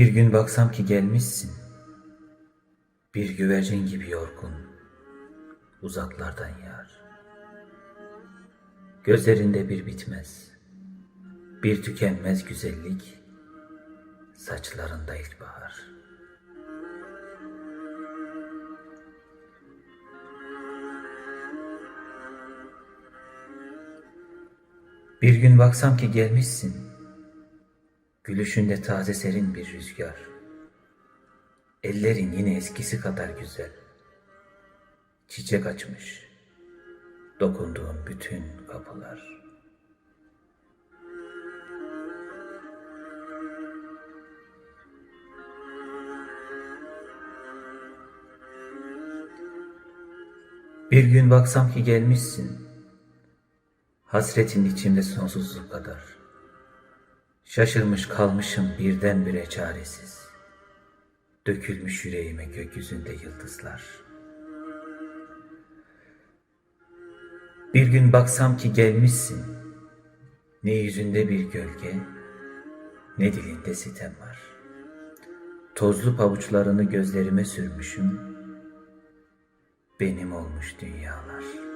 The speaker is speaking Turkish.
Bir gün baksam ki gelmişsin, bir güvercin gibi yorgun, uzaklardan yar. Gözlerinde bir bitmez, bir tükenmez güzellik, saçlarında ilkbahar. Bir gün baksam ki gelmişsin, gülüşünde taze serin bir rüzgar. Ellerin yine eskisi kadar güzel. Çiçek açmış, dokunduğun bütün kapılar. Bir gün baksam ki gelmişsin, hasretin içimde sonsuzluk kadar. Şaşırmış kalmışım birdenbire çaresiz. Dökülmüş yüreğime gökyüzünde yıldızlar. Bir gün baksam ki gelmişsin. Ne yüzünde bir gölge, ne dilinde sitem var. Tozlu pabuçlarını gözlerime sürmüşüm. Benim olmuş dünyalar.